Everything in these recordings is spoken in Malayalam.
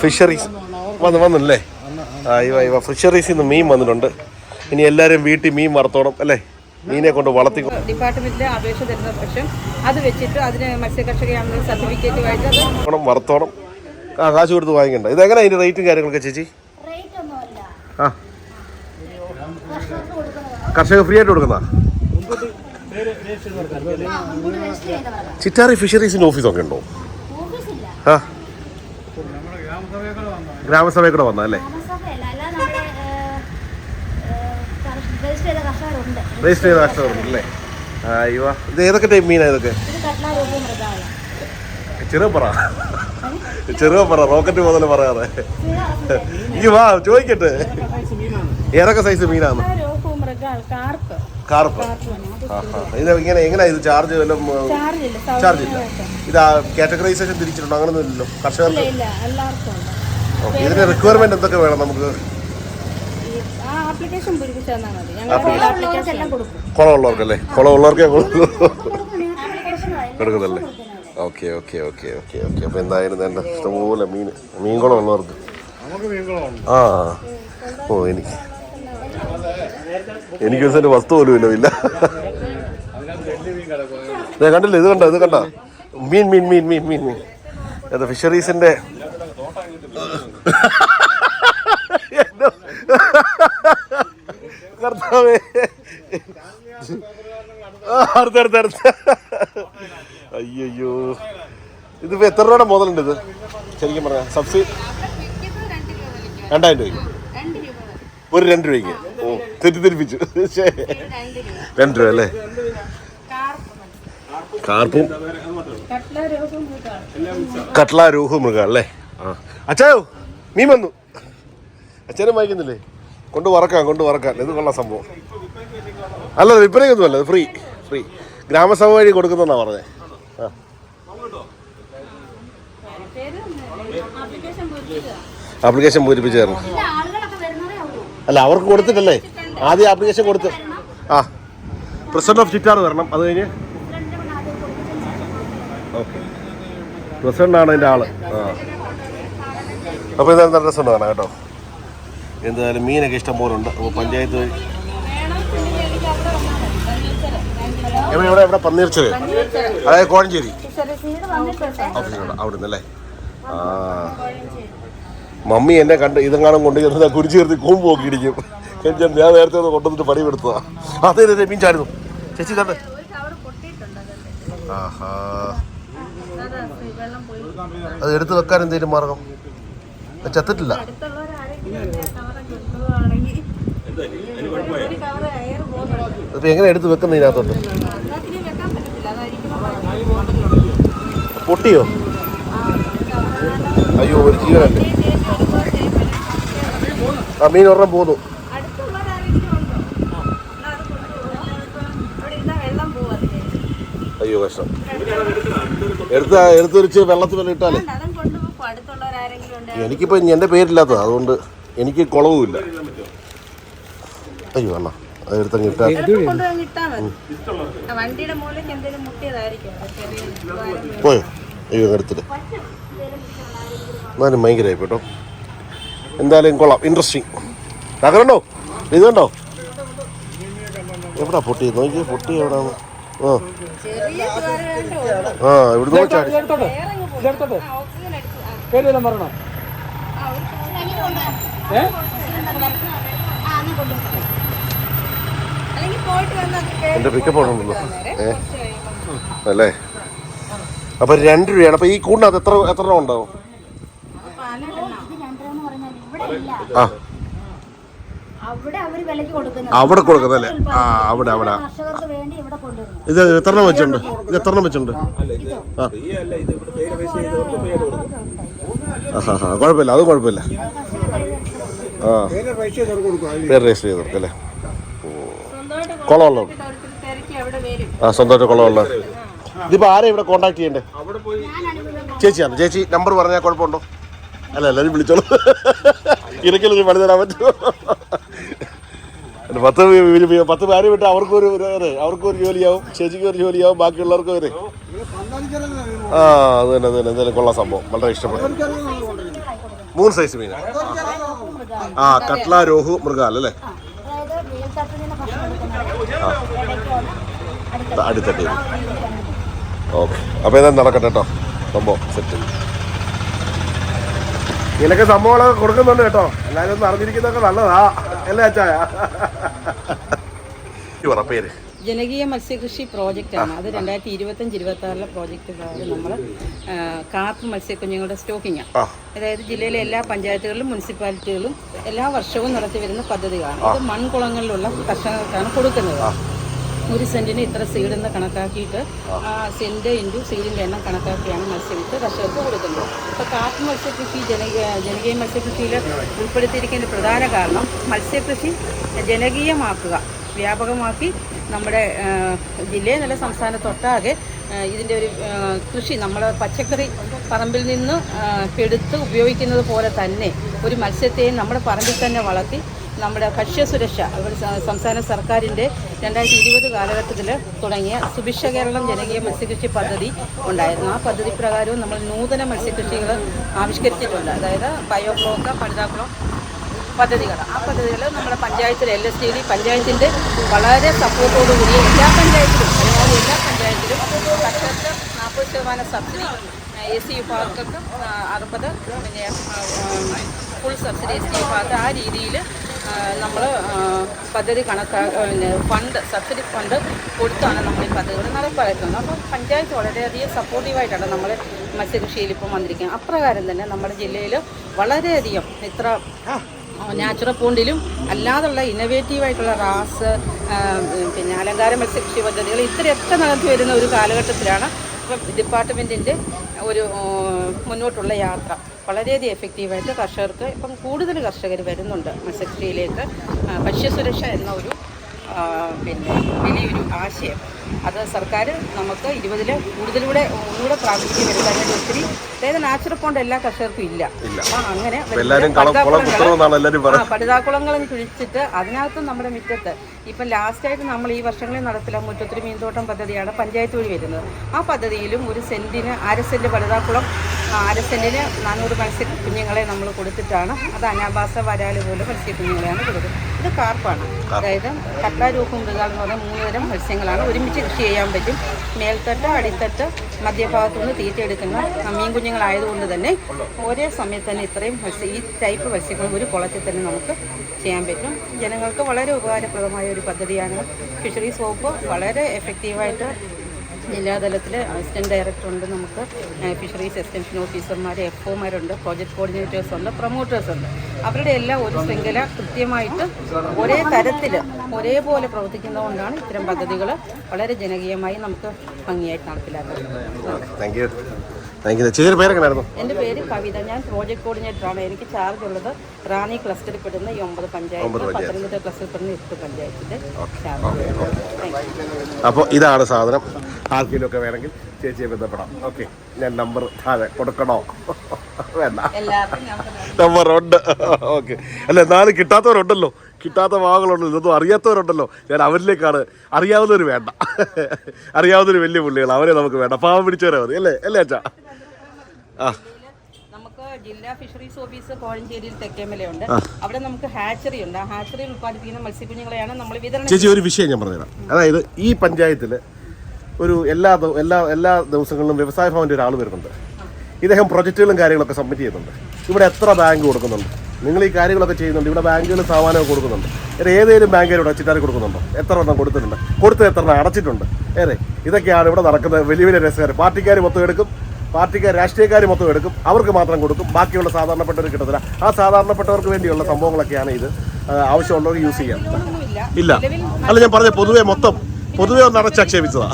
ഫിഷറീസ് വന്ന് വന്നല്ലേ? ആ ഇവ ഇവ ഫിഷറീസിൽ നിന്ന് മീൻ വന്നിട്ടുണ്ട്. ഇനി എല്ലാവരും വീട്ടിൽ മീൻ വളർത്തോണം അല്ലേ? മീനെ കൊണ്ട് വളർത്തി ഡിപ്പാർട്ട്മെന്റിൽ അപേക്ഷ തരുന്ന പക്ഷം അത് വെച്ചിട്ട് അതിന് മത്സ്യകർഷകയാണെന്ന് സർട്ടിഫിക്കറ്റ് വായിച്ച് വറുത്തോണം ആ കാശ് കൊടുത്ത് വാങ്ങിക്കണ്ട. ഇതെങ്ങനെ അതിന്റെ റേറ്റും കാര്യങ്ങളൊക്കെ ചേച്ചി? ആ. കർഷക ഫ്രീ ആയിട്ട് കൊടുക്കുന്ന ചിറ്റാറി ഫിഷറീസിന്റെ ഓഫീസൊക്കെ ഉണ്ടോ? ആ. ഗ്രാമസഭയിൽ കൂടെ വന്നത് അല്ലേ? അല്ലാതെ നമ്മുടെ രജിസ്റ്റർ ചെയ്ത കർഷകരുണ്ട്. അല്ലേ? അയ്യോ ഇത് ഏതൊക്കെ ടൈം മീനാ ഇതൊക്കെ? ചെറുപ്പറ ചെറുപ്പറ റോക്കറ്റ് മുതൽ പറയാതെ. ഈ വാ ചോദിക്കട്ടെ. ഏതൊക്കെ സൈസ് മീനാണ് കാർപ്പ്. ഇത് ഇങ്ങനെ എങ്ങനെ ഇത് ചാർജ് വല്ലതും ചാർജ് ഇല്ല ചാർജ് ഇല്ല. ഇത് കാറ്റഗറൈസേഷൻ തിരിച്ചിട്ടുണ്ടോ? അങ്ങനൊന്നും ഇല്ലല്ലോ. കർഷകർക്ക് ഇതിന്റെ റിക്വയർമെന്റ് എന്തൊക്കെ വേണം നമുക്ക്? ആ ആപ്ലിക്കേഷൻ പൂരിപ്പിച്ച് തന്നാൽ മതി കൊടുക്കും. കുളമുള്ളവർക്കല്ലേ കുളമുള്ളവർക്കേ കൊടുക്കുന്നല്ലേ? Okay okay okay okay okay അപ്പോൾ എന്തായാലും വേണ്ട ഇഷ്ടംപോലെ മീൻ മീൻ കുളം ഉള്ളവർക്ക് ആ. ഓ എനിക്ക്. എനിക്ക് ദിവസം വസ്തു പോലും ഇല്ല ഇല്ല. ദേ കണ്ടില്ലേ? ഇത് കണ്ട? ഇത് കണ്ട? മീൻ മീൻ മീൻ മീൻ മീൻ മീൻ. അത് ഫിഷറീസിന്റെ എന്നെ- കർത്താവേ. അടുത്ത അയ്യോ ഇതിപ്പോ എത്ര രൂപയുടെ മുതലുണ്ട് ഇത്? ശരിക്കും പറഞ്ഞ സബ്സിഡി രണ്ടായിരം രൂപയ്ക്ക്. ഒരു രണ്ട് രൂപയ്ക്ക്. ഓ തെറ്റിദ്ധരിപ്പിച്ചു. രണ്ട് രൂപ അല്ലേ? കാർപ്പും. കട്ല രോഗവും മൃഗാണ് കട്ട്ല രൂഹു മൃഗം അല്ലേ? ആ. അച്ചായോ? മീൻ വന്നു. അച്ഛനും വായിക്കുന്നില്ലേ കൊണ്ട് വറക്കാം കൊണ്ട് വറക്കാം. ഇത് കൊള്ളാം സംഭവം. അല്ല വിൽപ്പനയൊന്നും അല്ല ഫ്രീ ഫ്രീ ഗ്രാമസഭ വഴി കൊടുക്കുന്നെന്നാ പറഞ്ഞേ. ആ. ആപ്ലിക്കേഷൻ പൂരിപ്പിച്ചു തരണം അല്ല അവർക്ക് കൊടുത്തിട്ടല്ലേ? ആദ്യം ആപ്ലിക്കേഷൻ കൊടുത്ത്. ആ. പ്രസിഡന്റ് ഓഫ് ചിറ്റാർ വരണം അത് കഴിഞ്ഞ്? ഓക്കെ. പ്രസിഡന്റ് ആണ് അതിന്റെ ആൾ. ആ. അപ്പോൾ എന്തായാലും നല്ല രസമുണ്ട് കാണാം കേട്ടോ. എന്തായാലും മീനൊക്കെ ഇഷ്ടം പോലെ ഉണ്ട്. അപ്പോൾ പഞ്ചായത്ത് വഴി എവിടെ എവിടെ എവിടെ? പന്നീർച്ചത് അതായത് കോഴഞ്ചേരി. ഓഫീസിലുണ്ട് അവിടെ നിന്നല്ലേ ആ മമ്മി എന്നെ കണ്ട് ഇതെങ്ങാനും കൊണ്ട് ചെന്ന് കുരിച്ചു ചേർത്ത് കൂമ്പ് നോക്കി ഇടിക്കും ഞാൻ ഞാൻ നേരത്തെ ഒന്ന് കൊണ്ടുവന്നിട്ട് പണി എടുത്തതാ. അതെ അതെ മീൻ ചാടുന്നു ചേച്ചി തന്നെ ആഹാ. അതാ പോയി. അത് എടുത്തു വെക്കാൻ എന്തെങ്കിലും മാർഗം? ചത്തിട്ടില്ല. എങ്ങനെ എടുത്ത് വെക്കുന്ന ഇതിനകത്തോട്ട്? പൊട്ടിയോ? അയ്യോ ഒരു ജീവനല്ലേ? ആ മീൻ ഒരെണ്ണം പോന്നു. വെള്ളം അയ്യോ കഷ്ടം. എടുത്ത എടുത്തൊരിച്ച് വെള്ളത്തിൽ വല്ല ഇട്ടാലേ. എനിക്കിപ്പോ എന്റെ പേരില്ലാത്തത് അതുകൊണ്ട് എനിക്ക് കുളവുമില്ല. അയ്യോ അണ്ണ അത് കിട്ടാ. പോയോ? അയ്യോ എടുത്തിട്ട്. എന്നാലും ഭയങ്കരമായി കേട്ടോ. എന്തായാലും കൊള്ളാം. ഇൻട്രസ്റ്റിംഗ് തകരണ്ടോ ഇത് കണ്ടോ? എവിടാ പൊട്ടി? നോക്കി പൊട്ടി എവിടാന്ന്. ആ. ആ ഇവിടുന്ന് ചാടി പേരെല്ലാം പറഞ്ഞോ ഏ? എന്റെ പിക്കപ്പ് ഉണ്ടല്ലോ. അല്ലേ? അപ്പം രണ്ട് രൂപയാണ്. അപ്പം ഈ കൂടിനകത്ത് എത്ര എത്ര രൂപ ഉണ്ടാവും? ആ. അവിടെ കൊടുക്കുന്നല്ലേ ആ അവിടെ അവിടെ. കർഷകർക്ക് വേണ്ടി ഇവിടെ കൊണ്ടുവരുന്നു. ഇത് എത്ര എണ്ണം വെച്ചുണ്ട് ഇത് എത്ര എണ്ണം വെച്ചുണ്ട് ആ. ഹാ കുഴപ്പമില്ല അത് കുഴപ്പമില്ല. ആ. പേര് രജിസ്റ്റർ ചെയ്ത് കൊടുക്കും അല്ലേ? കുളമുള്ള ആ സ്വന്തമായിട്ട് കുളമുള്ള. ഇതിപ്പോൾ ആരെയും ഇവിടെ കോൺടാക്ട് ചെയ്യണ്ടേ? ചേച്ചിയാണ് ചേച്ചി നമ്പർ പറഞ്ഞാൽ കുഴപ്പമുണ്ടോ? അല്ല എല്ലാവരും വിളിച്ചോളൂ. ഇരക്കലൊരു പണി തരാൻ പറ്റുമോ? പത്ത് പത്ത് പേര് വിട്ട് അവർക്ക് ഒരു അവർക്കും ഒരു- ജോലിയാവും ചേച്ചിക്ക് ഒരു ജോലിയാവും ബാക്കിയുള്ളവർക്കും ഒരു ആ അത് തന്നെ അത് തന്നെ എന്തായാലും കൊള്ളാം സംഭവം. വളരെ ഇഷ്ടപ്പെട്ടു. മൂന്ന് സൈസ് മീൻ. ആ കട്ട്ല രോഹു മൃഗാൽ അല്ലേ? ആ. അതായത് വേൽത്തട്ടിൽ നിന്ന് ഭക്ഷണം എടുക്കുന്നത് ഇടയ്ക്ക് വന്ന് അടുത്ത അടുത്ത ടീം ഓക്കെ. അപ്പോൾ ഇതാ നടക്കട്ടെ കേട്ടോ. സംഭവം സെറ്റ് ഇതിലൊക്കെ സംഭവങ്ങളൊക്കെ കൊടുക്കുന്നുണ്ട് കേട്ടോ. എല്ലാവരും ഒന്ന് അറിഞ്ഞിരിക്കുന്നതൊക്കെ നല്ലതാ. അല്ലേ അച്ചായ പേര്. ജനകീയ മത്സ്യകൃഷി ആണ്. അത് രണ്ടായിരത്തി ഇരുപത്തഞ്ച് ഇരുപത്തി ആറിലെ പ്രോജക്റ്റ് നമ്മൾ കാപ്പ് മത്സ്യക്കുഞ്ഞുങ്ങളുടെ സ്റ്റോക്കിംഗ് ആണ് അതായത് ജില്ലയിലെ എല്ലാ പഞ്ചായത്തുകളിലും മുനിസിപ്പാലിറ്റികളിലും എല്ലാ വർഷവും നടത്തി വരുന്ന പദ്ധതികളാണ്. ഇത് മൺകുളങ്ങളിലുള്ള കർഷകർക്കാണ് കൊടുക്കുന്നത്. ഒരു സെന്റിന് ഇത്ര സീഡ് എന്ന് കണക്കാക്കിയിട്ട് ആ. സെന്റ് ഇന്റു സീഡിന്റെ എണ്ണം കണക്കാക്കിയാണ് മത്സ്യവിത്ത് കർഷകർക്ക് കൊടുക്കുന്നത്. അപ്പോൾ കാപ്പ് മത്സ്യകൃഷി ജനകീയ ജനകീയ മത്സ്യകൃഷിയിൽ ഉൾപ്പെടുത്തിയിരിക്കുന്ന പ്രധാന കാരണം മത്സ്യകൃഷി ജനകീയമാക്കുക വ്യാപകമാക്കി നമ്മുടെ ജില്ലയെ നല്ല സംസ്ഥാനത്തൊട്ടാകെ ഇതിന്റെ ഒരു കൃഷി നമ്മൾ പച്ചക്കറി പറമ്പിൽ നിന്ന് എടുത്ത് ഉപയോഗിക്കുന്നത് പോലെ തന്നെ ഒരു മത്സ്യത്തെയും നമ്മുടെ പറമ്പിൽ തന്നെ വളർത്തി നമ്മുടെ ഭക്ഷ്യസുരക്ഷ സംസ്ഥാന സർക്കാരിന്റെ രണ്ടായിരത്തി ഇരുപത് കാലഘട്ടത്തിൽ തുടങ്ങിയ സുഭിക്ഷ കേരളം ജനകീയ മത്സ്യകൃഷി പദ്ധതി ഉണ്ടായിരുന്നു. ആ പദ്ധതി പ്രകാരവും നമ്മൾ നൂതന മത്സ്യകൃഷികൾ ആവിഷ്കരിച്ചിട്ടുണ്ട്. അതായത് ബയോക്ലോക്ക് പഴുതാക്കുളം പദ്ധതികൾ ആ പദ്ധതികൾ നമ്മുടെ പഞ്ചായത്തിൽ എൽ എസ് ഡി പഞ്ചായത്തിന്റെ വളരെ സപ്പോർട്ടോടു കൂടി എല്ലാ പഞ്ചായത്തിലും പരമാവധി എല്ലാ പഞ്ചായത്തിലും കർഷകർക്ക് നാൽപ്പത് ശതമാനം സബ്സിഡി എ സി വിഭാഗങ്ങൾക്ക് അറുപത് പിന്നെ ഫുൾ സബ്സിഡി എസ് സി വിഭാഗത്ത് ആ രീതിയിൽ നമ്മൾ പദ്ധതി കണക്കാ ഫണ്ട് സബ്സിഡി ഫണ്ട് കൊടുത്താണ് നമ്മൾ ഈ പദ്ധതികൾ നടപ്പാക്കുന്നത്. അപ്പോൾ പഞ്ചായത്ത് വളരെയധികം സപ്പോർട്ടീവായിട്ടാണ് നമ്മൾ മത്സ്യകൃഷിയിൽ ഇപ്പം വന്നിരിക്കുന്നത്. അപ്രകാരം തന്നെ നമ്മുടെ ജില്ലയിൽ വളരെയധികം ഇത്ര നാച്ചുറൽ പൂണ്ടിലും അല്ലാതുള്ള ഇന്നവേറ്റീവായിട്ടുള്ള റാസ് പിന്നെ അലങ്കാര മത്സ്യകൃഷി പദ്ധതികൾ ഇത്രയൊക്കെ നടത്തി വരുന്ന ഒരു കാലഘട്ടത്തിലാണ് ഇപ്പം ഡിപ്പാർട്ട്മെന്റിന്റെ ഒരു മുന്നോട്ടുള്ള യാത്ര. വളരെയധികം എഫക്റ്റീവായിട്ട് കർഷകർക്ക് ഇപ്പം കൂടുതൽ കർഷകർ വരുന്നുണ്ട്. മത്സ്യകൃഷിയിലേക്ക് ഭക്ഷ്യസുരക്ഷ എന്ന ഒരു പിന്നെ വലിയൊരു ആശയം. അത് സർക്കാർ നമുക്ക് ഇരുപതിൽ കൂടുതലൂടെ ഒന്നുകൂടെ പ്രാതിനിധ്യം വരുത്താൻ വേണ്ടി ഒത്തിരി അതായത് നാച്ചുറൽ പോണ്ട് എല്ലാ കർഷകർക്കും ഇല്ല. അപ്പം അങ്ങനെ പറയുന്നത്. കുഴിച്ചിട്ട് അതിനകത്ത് നമ്മുടെ മുറ്റത്ത് ഇപ്പം ലാസ്റ്റായിട്ട് നമ്മൾ ഈ വർഷങ്ങളിൽ നടത്തില്ല മുറ്റത്തൊരു മീൻതോട്ടം പദ്ധതിയാണ് പഞ്ചായത്ത് വഴി വരുന്നത്. ആ പദ്ധതിയിലും ഒരു സെന്റിന് അര സെന്റ് പടുതാക്കുളം അര സെന്റിന് നാനൂറ് മത്സ്യ കുഞ്ഞുങ്ങളെ നമ്മൾ കൊടുത്തിട്ടാണ് അത് അനാഭാസ വരാൽ പോലെ മത്സ്യ കുഞ്ഞുങ്ങളെയാണ് കൊടുക്കുന്നത്. ഇത് കാർപ്പാണ്. അതായത് കട്ലാരൂപം മൃഗാൾ എന്ന് പറഞ്ഞ മൂന്ന് തരം മത്സ്യങ്ങളാണ്. ഒരുമിച്ച് കൃഷി ചെയ്യാൻ പറ്റും. മേൽത്തട്ട് അടിത്തട്ട് മധ്യഭാഗത്തു നിന്ന് തീറ്റ എടുക്കുന്ന മീൻ കുഞ്ഞുങ്ങളായതുകൊണ്ട് തന്നെ ഒരേ സമയത്ത് തന്നെ ഇത്രയും മത്സ്യ ഈ ടൈപ്പ് മത്സ്യങ്ങൾ ഒരു കുളത്തിൽ തന്നെ നമുക്ക് ചെയ്യാൻ പറ്റും. ജനങ്ങൾക്ക് വളരെ ഉപകാരപ്രദമായ ഒരു പദ്ധതിയാണ് ഫിഷറീസ് വകുപ്പ് വളരെ എഫക്റ്റീവായിട്ട് ജില്ലാതലത്തിൽ അസിസ്റ്റന്റ് ഡയറക്ടർ ഉണ്ട് നമുക്ക് ഫിഷറീസ് എക്സ്റ്റൻഷൻ ഓഫീസർമാർ എഫ് ഒമാരുണ്ട് പ്രോജക്റ്റ് കോർഡിനേറ്റേഴ്സ് ഉണ്ട് പ്രൊമോട്ടേഴ്സ് ഉണ്ട്. അവരുടെ എല്ലാം ഒരു ശൃംഖല കൃത്യമായിട്ട് ഒരേ തരത്തിൽ ഒരേപോലെ പ്രവർത്തിക്കുന്നതുകൊണ്ടാണ് ഇത്തരം പദ്ധതികൾ വളരെ ജനകീയമായി നമുക്ക് ഭംഗിയായിട്ട് നടപ്പിലാക്കുന്നത്. എന്റെ പേര് കവിത. ഞാൻ പ്രോജക്റ്റ് കോർഡിനേറ്ററാണ് എനിക്ക് ചാർജ് ഉള്ളത് റാണി ക്ലസ്റ്ററിൽ പെടുന്ന ഈ ഒമ്പത് പഞ്ചായത്ത് പത്തനംതിട്ട ക്ലസ്റ്ററിൽ പെടുന്ന എട്ട് പഞ്ചായത്തിന്റെ ചാർജ് അപ്പോൾ ഇതാണ് സാധനം. ആർക്കെങ്കിലും ഒക്കെ വേണമെങ്കിൽ ചേച്ചിയെ ബന്ധപ്പെടാം. ഓക്കെ. ഞാൻ നമ്പർ താഴെ കൊടുക്കണോ? വേണ്ട. നമ്പർ ഉണ്ട്. ഓക്കെ. അല്ല എന്നാലും കിട്ടാത്തവരുണ്ടല്ലോ. കിട്ടാത്ത ഭാഗങ്ങളുണ്ടല്ലോ ഇതൊന്നും അറിയാത്തവരുണ്ടല്ലോ. ഞാൻ അവരിലേക്കാണ്. അറിയാവുന്നവർ വേണ്ട. അറിയാവുന്നവർ വലിയ പുള്ളികൾ അവരെ നമുക്ക് വേണ്ട. പാവം പിടിച്ചവരെ മതി. അല്ലേ? അല്ലേ അച്ഛാ? ആ. ജില്ലാ ഫിഷറീസ് ഓഫീസ് കോഴഞ്ചേരിയിൽ തെക്കേമലയുണ്ട് അവിടെ നമുക്ക് ഹാച്ചറി ഉണ്ട്. ആ ഹാച്ചറിയിൽ ഉത്പാദിപ്പിക്കുന്ന മത്സ്യക്കുഞ്ഞുങ്ങളെയാണ് നമ്മൾ വിതരണം ചേച്ചി ഒരു വിഷയം ഞാൻ പറഞ്ഞുതരാം. അതായത് ഈ പഞ്ചായത്തിൽ ഒരു എല്ലാ എല്ലാ എല്ലാ ദിവസങ്ങളിലും വ്യവസായ ഭവന്റെ ഒരാൾ വരുന്നുണ്ട്. ഇദ്ദേഹം പ്രൊജക്റ്റുകളും കാര്യങ്ങളൊക്കെ സബ്മിറ്റ് ചെയ്യുന്നുണ്ട്. ഇവിടെ എത്ര ബാങ്ക് കൊടുക്കുന്നുണ്ട്? നിങ്ങൾ ഈ കാര്യങ്ങളൊക്കെ ചെയ്യുന്നുണ്ട്. ഇവിടെ ബാങ്കുകൾ സാമാനമൊക്കെ കൊടുക്കുന്നുണ്ട്. ഇത് ഏതെങ്കിലും ഇവിടെ ചിറ്റാരി കൊടുക്കുന്നുണ്ടോ? എത്ര എണ്ണം കൊടുത്തിട്ടുണ്ട്? കൊടുത്ത് എത്ര എണ്ണം അടച്ചിട്ടുണ്ട്? ഏറെ. ഇതൊക്കെയാണ് ഇവിടെ നടക്കുന്നത്. വലിയ വലിയ രസകരം. പാർട്ടിക്കാർ മൊത്തം എടുക്കും. പാർട്ടിക്കാർ രാഷ്ട്രീയക്കാർ മൊത്തം എടുക്കും അവർക്ക് മാത്രം കൊടുക്കും. ബാക്കിയുള്ള സാധാരണപ്പെട്ടവർ കിട്ടത്തില്ല. ആ സാധാരണപ്പെട്ടവർക്ക് വേണ്ടിയുള്ള സംഭവങ്ങളൊക്കെയാണ് ഇത്. ആവശ്യമുള്ളവർ യൂസ് ചെയ്യാം. ഇല്ല. അല്ല ഞാൻ പറഞ്ഞ പൊതുവെ മൊത്തം പൊതുവെ ഒന്ന് അടച്ചാക്ഷേപിച്ചതാ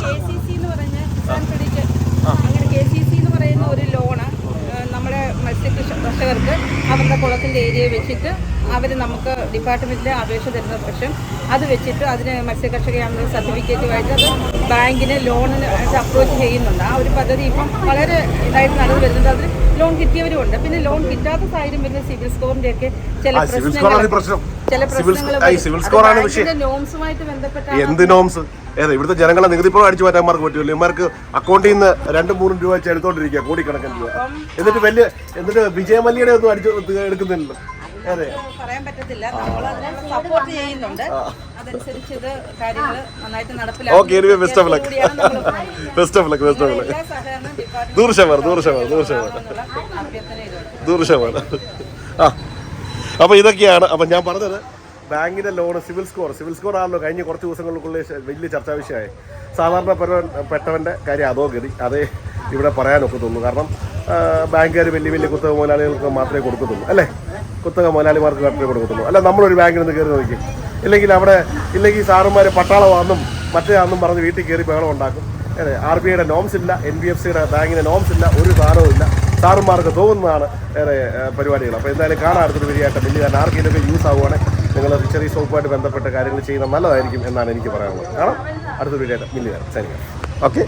ഒരു ലോണ് നമ്മുടെ മത്സ്യകൃഷി കർഷകർക്ക് അവരുടെ കുളത്തിന്റെ ഏരിയ വെച്ചിട്ട് അവർ നമുക്ക് ഡിപ്പാർട്ട്മെന്റിൽ അപേക്ഷ തരുന്ന പക്ഷം അത് വെച്ചിട്ട് അതിന് മത്സ്യകർഷകയാണെന്ന സർട്ടിഫിക്കറ്റുമായിട്ട് അത് ബാങ്കിന് ലോണിന് അപ്രോച്ച് ചെയ്യുന്നുണ്ട്. ആ ഒരു പദ്ധതി ഇപ്പം വളരെ ഇതായിട്ട് നടന്നു വരുന്നുണ്ട്. അതിൽ ലോൺ കിട്ടിയവരും ഉണ്ട് പിന്നെ ലോൺ കിട്ടാത്ത സാഹചര്യം വരുന്ന സിവിൽ സ്കോറിന്റെ ഒക്കെ ചില പ്രശ്നങ്ങൾ പ്രശ്നം. ചില പ്രശ്നങ്ങൾ നോംസുമായിട്ട് ബന്ധപ്പെട്ട എന്ത് നോംസ്? ഏതാ ഇവിടുത്തെ ജനങ്ങളെ നികുതി പണം അടിച്ചു മാറ്റാന്മാർക്ക് പറ്റുമല്ലോ. ഇമാർക്ക് അക്കൗണ്ടിൽ നിന്ന് രണ്ടും മൂന്നും രൂപ വെച്ച് എടുത്തോണ്ടിരിക്കുക കോടിക്കണക്കിന് രൂപ. എന്നിട്ട് വലിയ എന്നിട്ട് വിജയമല്ലിയുടെ ഒന്നും അടിച്ചു എടുക്കുന്നില്ലല്ലോ. പറയാൻ പറ്റത്തില്ല. നമ്മൾ സപ്പോർട്ട് ചെയ്യുന്നുണ്ട്. അതനുസരിച്ച് ഇത് കാര്യങ്ങൾ നന്നായിട്ട് anyway best of luck best of luck best of luck നൂറ് ശതമാനം നൂറ് ശതമാനം നൂറ് ശതമാനം നൂറ് ശതമാനം ആ. അപ്പോൾ ഇതൊക്കെയാണ്. അപ്പം ഞാൻ പറഞ്ഞത് ബാങ്കിന്റെ loan CIBIL score. CIBIL score ആണല്ലോ കഴിഞ്ഞ കുറച്ച് ദിവസങ്ങൾക്കുള്ളിൽ വലിയ ചർച്ചാ വിഷയമായി. സാധാരണ പെട്ടവന്റെ കാര്യം അതോ ഗതി അതേ ഇവിടെ പറയാനൊക്കെ തോന്നുന്നു കാരണം ബാങ്കുകാർ വലിയ വലിയ കുത്തക മുതലാളികൾക്ക് മാത്രമേ കൊടുക്കത്തുള്ളൂ. അല്ലേ? കുത്തക മുതലാളിമാർക്ക് മാത്രമേ കൊടുക്കത്തുള്ളൂ അല്ല നമ്മളൊരു ബാങ്കിൽ നിന്ന് കയറി നോക്കി. ഇല്ലെങ്കിൽ അവിടെ ഇല്ലെങ്കിൽ സാറുമാർ പട്ടാളമാണെന്നും മറ്റേതാണെന്നും പറഞ്ഞ് വീട്ടിൽ കയറി ബഹളം ഉണ്ടാക്കും. അതെ ആർ ബി ഐയുടെ നോംസ് ഇല്ല എൻ ബി എഫ് സിയുടെ ബാങ്കിന്റെ നോംസ് ഇല്ല ഒരു സാധനവും ഇല്ല. സാറുമാർക്ക് തോന്നുന്നതാണ് ഏറെ പരിപാടികൾ. അപ്പോൾ എന്തായാലും കാണാൻ അടുത്തൊരു വലിയായിട്ട് ബില്ല് കാരണം ആർക്കെങ്കിലുമൊക്കെ യൂസ് ആവുകയാണെങ്കിൽ നിങ്ങൾ ഫിഷറീസ് സോപ്പുമായിട്ട് ബന്ധപ്പെട്ട കാര്യങ്ങൾ ചെയ്യുന്നത് നല്ലതായിരിക്കും എന്നാണ് എനിക്ക് പറയാനുള്ളത്. കാരണം അടുത്തൊരു വീഡിയോ മില്ലിയാണ് ശരി. ഓക്കെ.